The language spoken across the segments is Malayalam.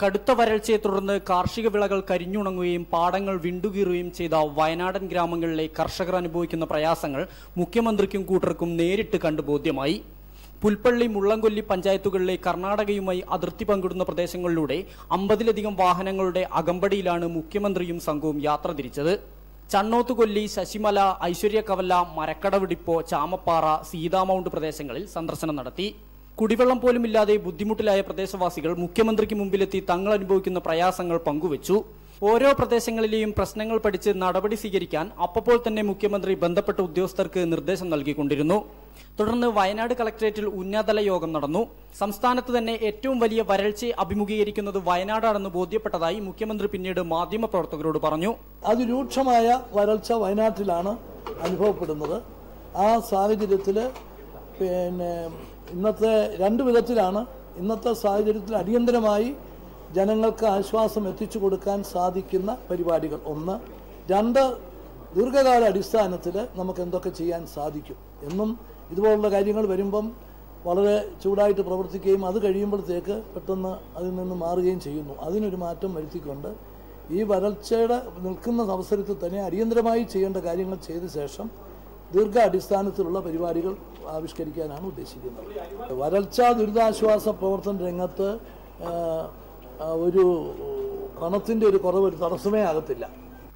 കടുത്ത വരൾച്ചയെ തുടർന്ന് കാർഷിക വിളകൾ കരിഞ്ഞുണങ്ങുകയും പാടങ്ങൾ വിണ്ടുകീറുകയും ചെയ്ത വയനാടൻ ഗ്രാമങ്ങളിലെ കർഷകർ അനുഭവിക്കുന്ന പ്രയാസങ്ങൾ മുഖ്യമന്ത്രിക്കും കൂട്ടർക്കും നേരിട്ട് കണ്ടു ബോധ്യമായി. പുൽപ്പള്ളി മുള്ളംകൊല്ലി പഞ്ചായത്തുകളിലെ കർണാടകയുമായി അതിർത്തി പങ്കിടുന്ന പ്രദേശങ്ങളിലൂടെ അമ്പതിലധികം വാഹനങ്ങളുടെ അകമ്പടിയിലാണ് മുഖ്യമന്ത്രിയും സംഘവും യാത്ര തിരിച്ചത്. ചണ്ണോത്തുകൊല്ലി ശശിമല ഐശ്വര്യ കവല മരക്കടവ് ഡിപ്പോ ചാമപ്പാറ സീതാമൗണ്ട് പ്രദേശങ്ങളിൽ സന്ദർശനം നടത്തി. കുടിവെള്ളം പോലും ഇല്ലാതെ ബുദ്ധിമുട്ടിലായ പ്രദേശവാസികൾ മുഖ്യമന്ത്രിക്ക് മുമ്പിലെത്തി തങ്ങൾ അനുഭവിക്കുന്ന പ്രയാസങ്ങൾ പങ്കുവച്ചു. ഓരോ പ്രദേശങ്ങളിലെയും പ്രശ്നങ്ങൾ പഠിച്ച് നടപടി സ്വീകരിക്കാൻ അപ്പോൾ തന്നെ മുഖ്യമന്ത്രി ബന്ധപ്പെട്ട ഉദ്യോഗസ്ഥർക്ക് നിർദ്ദേശം നൽകിക്കൊണ്ടിരുന്നു. തുടർന്ന് വയനാട് കളക്ടറേറ്റിൽ ഉന്നതതല യോഗം നടന്നു. സംസ്ഥാനത്ത് തന്നെ ഏറ്റവും വലിയ വരൾച്ച അഭിമുഖീകരിക്കുന്നത് വയനാടാണെന്ന് ബോധ്യപ്പെട്ടതായി മുഖ്യമന്ത്രി പിന്നീട് മാധ്യമപ്രവർത്തകരോട് പറഞ്ഞു. അതിരൂക്ഷമായ വരൾച്ച വയനാട്ടിലാണ് അനുഭവപ്പെടുന്നത്. ആ സാഹചര്യത്തിൽ പിന്നെ ഇന്നത്തെ രണ്ട് വിധത്തിലാണ് ഇന്നത്തെ സാഹചര്യത്തിൽ അടിയന്തരമായി ജനങ്ങൾക്ക് ആശ്വാസം എത്തിച്ചു കൊടുക്കാൻ സാധിക്കുന്ന പരിപാടികൾ. ഒന്ന് രണ്ട് ദീർഘകാല അടിസ്ഥാനത്തിൽ നമുക്ക് എന്തൊക്കെ ചെയ്യാൻ സാധിക്കും എന്നും ഇതുപോലുള്ള കാര്യങ്ങൾ വരുമ്പം വളരെ ചൂടായിട്ട് പ്രവർത്തിക്കുകയും അത് കഴിയുമ്പോഴത്തേക്ക് പെട്ടെന്ന് അതിൽ നിന്ന് മാറുകയും ചെയ്യുന്നു. അതിനൊരു മാറ്റം വരുത്തിക്കൊണ്ട് ഈ വരൾച്ചയുടെ നിൽക്കുന്ന അവസരത്തിൽ തന്നെ അടിയന്തരമായി ചെയ്യേണ്ട കാര്യങ്ങൾ ചെയ്ത ശേഷം ദീർഘ അടിസ്ഥാനത്തിലുള്ള പരിപാടികൾ ആവിഷ്കരിക്കാനാണ് ഉദ്ദേശിക്കുന്നത്. വരൾച്ച ദുരിതാശ്വാസ പ്രവർത്തന രംഗത്ത് ഒരു പണത്തിന്റെ ഒരു കുറവ് ഒരു തടസ്സമേ ആകത്തില്ല.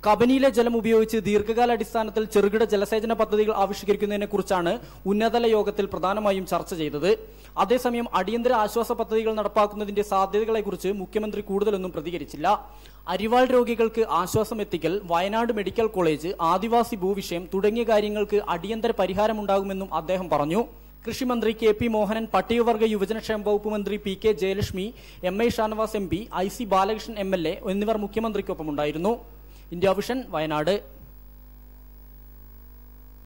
കബനിയിലെ ജലം ഉപയോഗിച്ച് ദീർഘകാലാടിസ്ഥാനത്തിൽ ചെറുകിട ജലസേചന പദ്ധതികൾ ആവിഷ്കരിക്കുന്നതിനെ കുറിച്ചാണ് ഉന്നതതല യോഗത്തിൽ പ്രധാനമായും ചർച്ച ചെയ്തത്. അതേസമയം അടിയന്തര ആശ്വാസ പദ്ധതികൾ നടപ്പാക്കുന്നതിന്റെ സാധ്യതകളെക്കുറിച്ച് മുഖ്യമന്ത്രി കൂടുതലൊന്നും പ്രതികരിച്ചില്ല. അരിവാൾ രോഗികൾക്ക് ആശ്വാസം എത്തിക്കൽ വയനാട് മെഡിക്കൽ കോളേജ് ആദിവാസി ഭൂവിഷയം തുടങ്ങിയ കാര്യങ്ങൾക്ക് അടിയന്തര പരിഹാരമുണ്ടാകുമെന്നും അദ്ദേഹം പറഞ്ഞു. കൃഷിമന്ത്രി കെ പി മോഹനൻ പട്ടികവർഗ യുവജനക്ഷേമ വകുപ്പ് മന്ത്രി P K Jayalakshmi M I Shanavas M P I C Balakrishnan M L A എന്നിവർ മുഖ്യമന്ത്രിക്കൊപ്പമുണ്ടായിരുന്നു. India vision Wayanad